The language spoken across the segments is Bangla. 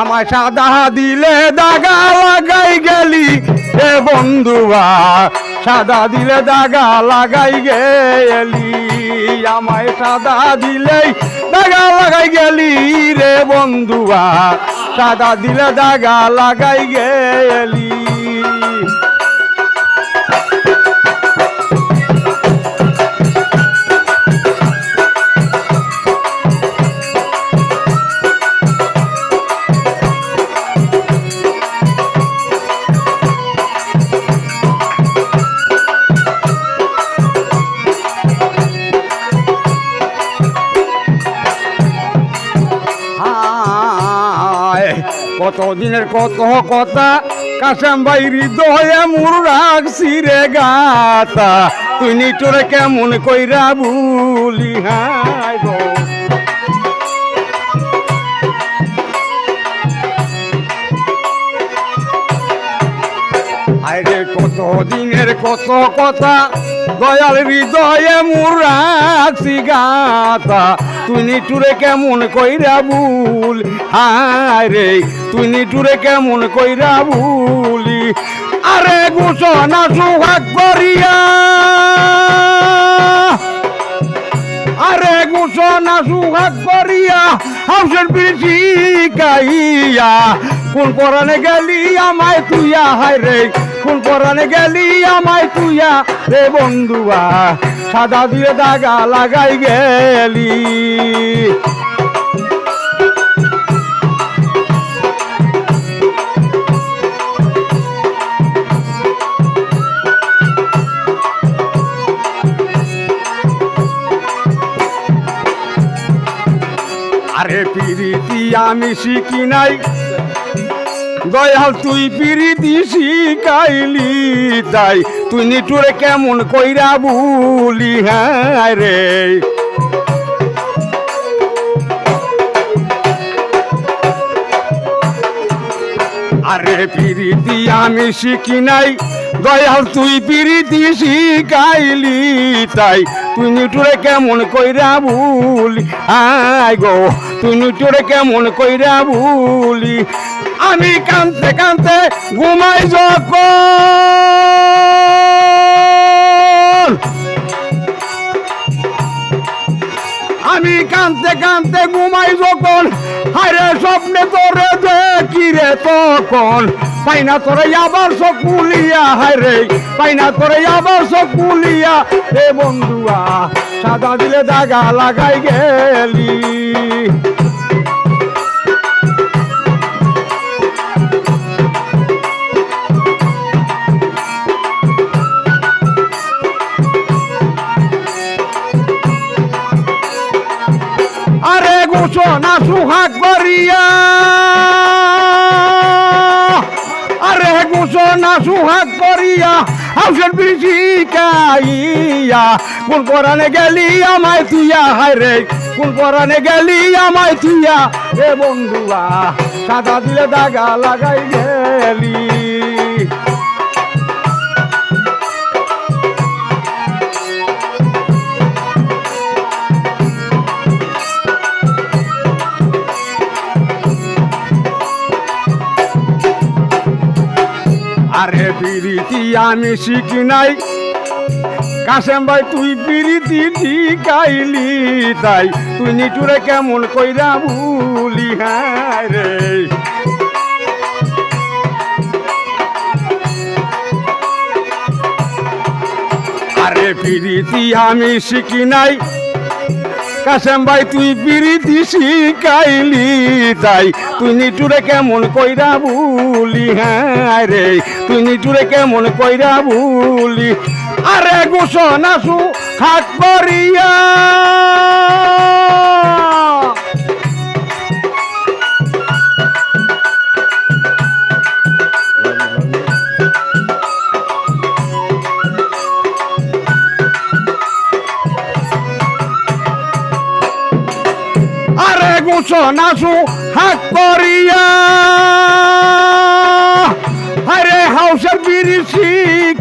আমায় সাদা দিলে দাগা লাগাই গেলি। এ বন্ধুয়া সাদা দিলে দাগা লাগাই গেলি। আমায় সাদা দিলেই দাগা লাগাই গেলি রে বন্ধুয়া সাদা দিলে দাগা লাগাই গেলি। কত দিনের কত কথা কাসাম ভাই হৃদয়ে মুর রাখছি রে গাতা। তুই নিটোরে কেমন কইরা ভুলি গো। আরে কত দিনের কত কথা দয়াল হৃদয়ে মুর রাখছি গাতা। তুই নিটুরে কেমন কইরা ভুল? আরে তুই নিটুরে কেমন কইরা ভুলি? আরে ঘোষণা সুহাগ করিয়া। আরে ঘোষণা সুহাগ করিয়া, হাউসের পিছি গাইয়া। কোন পরানে গেলি আমায় তুইয়া হায় রে কোন পরানে গেলি আমায় তুইয়া, রে বন্ধুয়া, সাদা দিয়ে দাগা লাগাই গেলি। আরে পিরিতি আমি শিখি নাই দয়াল, তুই পিরিতি শিখাইলি তাই। তুই নিটুরে কেমন কইরা বুলি হ্যাঁ রে। আরে পিরিতি, আমি শিখি নাই। দয়াল, তুই পিরিতি শিখাইলি তাই। তুই নিটুরে কেমন কইরা ভুলি আই গো, তুই নিটুরে কেমন কইরা ভুলি আমি কানতে কানতে ঘুমাই যখন। আমি কানতে কানতে ঘুমাই যখন। হারে স্বপ্নে তোরে দেখি রে তখন। পাইনা তোরে আবার সকুলিয়া পাই পাইনা তোরে আবার সকুলিয়া রে বন্ধুয়া, সাদা দিলে দাগা লাগাই গেলি। ঘোষণা সুহাগ করিয়া আরে ঘোষণা সুহাগ করিয়া হাউসের পিছি কাইয়া। কোন পরানে গেলি আমায় তুইয়া? হায় রে, কোন পরানে গেলি আমায় তুইয়া? রে বন্ধুয়া সাদা দিলে দাগা লাগাই গেলি। পিরিতি আমি শিখি নাই। কাশেম ভাই, তুই পিরিতি শিখাইলি তাই। তুই নিটুরে কেমন কইরা ভুলি হ্যাঁ রে। আরে পিরিতি আমি শিখি নাই। কাশেম ভাই, তুই বিরিতি শিখাইলি তাই। তুই নিটুরে কেমন কইরা ভুলি হ্যাঁ রে। তুই নিটুরে কেমন কইরা ভুলি আরে গোসন আসু হাত করিয়া আরে ঘোষণা সু হাত পরিয়া আরে হাউসের বিরিশি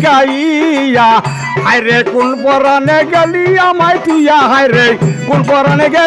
গাইয়া। আরে কোন পরানে গেলি আমায় তুইয়া হায় রে কোন পরানে গেলি